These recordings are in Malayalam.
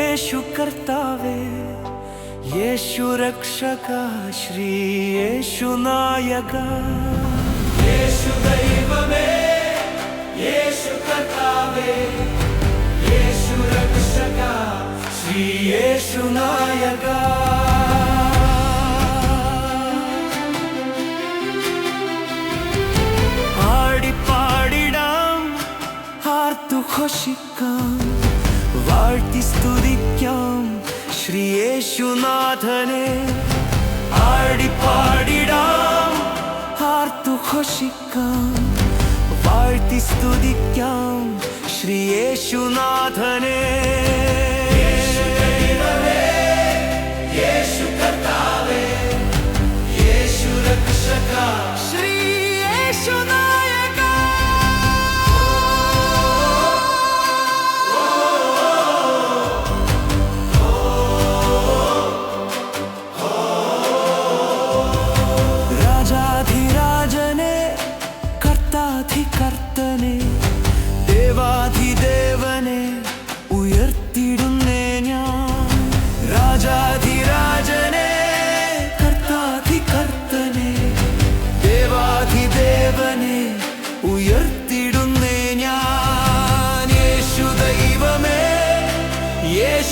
കർത്താവേ യേശു രക്ഷക ശ്രീ യേശു നായക. യേശു ദൈവമേ യേശു കർത്താവേ യേശു രക്ഷക ശ്രീ യേശു നായക. യേശുനാഥനെ ആടിപ്പാടിടാം ആർത്തു ഘോഷിക്കാം വാഴ്ത്തി സ്തുതിക്കാം. ശ്രീ യേശുനാഥനെ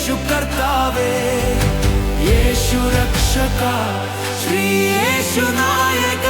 യേശു കർത്താവേ യേശു രക്ഷക ശ്രീ യേശു നായക.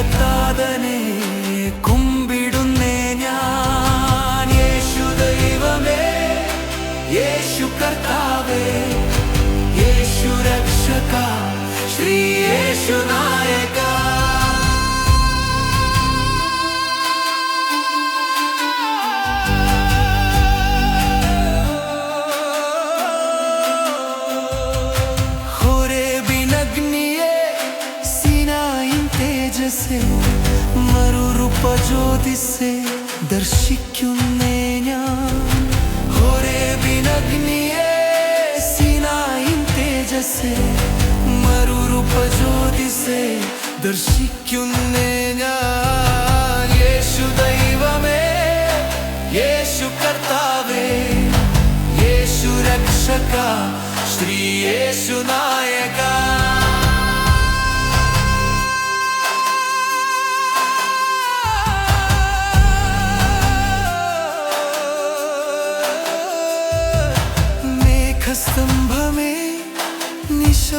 സ്വർഗീയ താതനെ കുമ്പിടുന്നേ ഞാൻ. യേശു ദൈവമേ യേശു കർത്താവേ യേശു രക്ഷക ശ്രീ യേശു നായക തേജസ്സെ മറുരൂപ ജ്യോതിസെ ദർശിക്കുന്നേ ഞാൻ ഹോരേബിനഗ്നിയെ സിനായിൻ തേജസ്സെ മറുരൂപ ജ്യോതിസെ ദർശിക്കുന്നേ ഞാൻ യേശു ദൈവമേ യേശു കർത്താവേ യേശു രക്ഷക ശ്രീ യേശു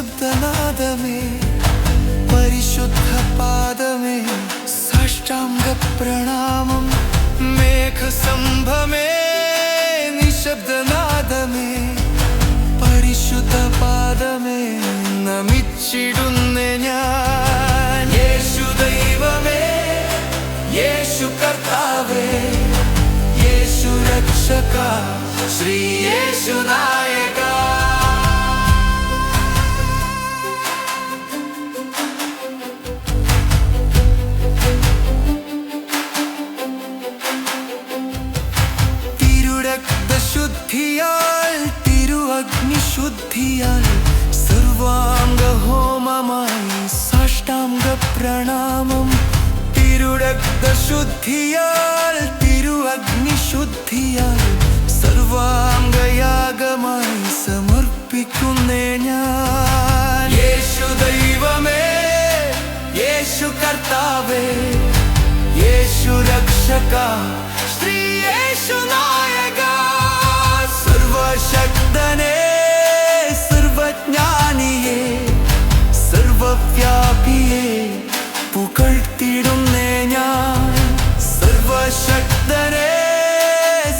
നിശബ്ദനാദമേ പരിശുദ്ധ പാദമേ സാഷ്ടാംഗ പ്രണാമം മേഘസംഭമേ നിശബ്ദനാദമേ പരിശുദ്ധ പാദമേ നമിച്ചിടുന്ന ഞാൻ. യേശു ദൈവമേ യേശു കർത്താവേ യേശു രക്ഷക ശ്രീ യേശു പ്രണാമം. തിരുരക്തശുദ്ധിയാൽ തിരു അഗ്നിശുദ്ധിയാൽ സർവാംഗയാഗമായി സമർപ്പിക്കുന്നേ ഞാൻ. യേശു ദൈവമേ യേശു കർത്താവേ യേശു രക്ഷക ശ്രീ യേശു പുകഴ്ത്തിടുന്നേ ഞാൻ. സർവശക്തനെ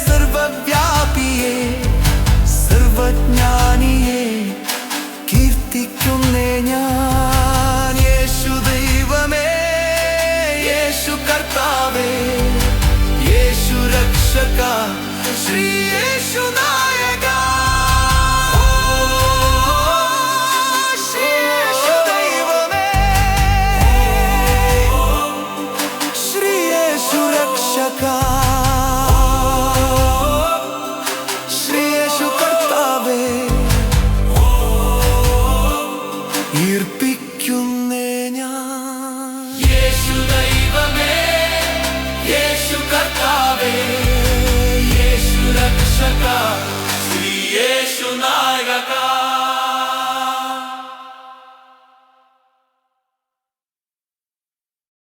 സർവവ്യാപിയെ സർവജ്ഞാനിയെ കീർത്തിക്കുന്നേ ഞാൻ. യേശു ദൈവമേ യേശു കർത്താവേ യേശു രക്ഷക ശ്രീ യേശു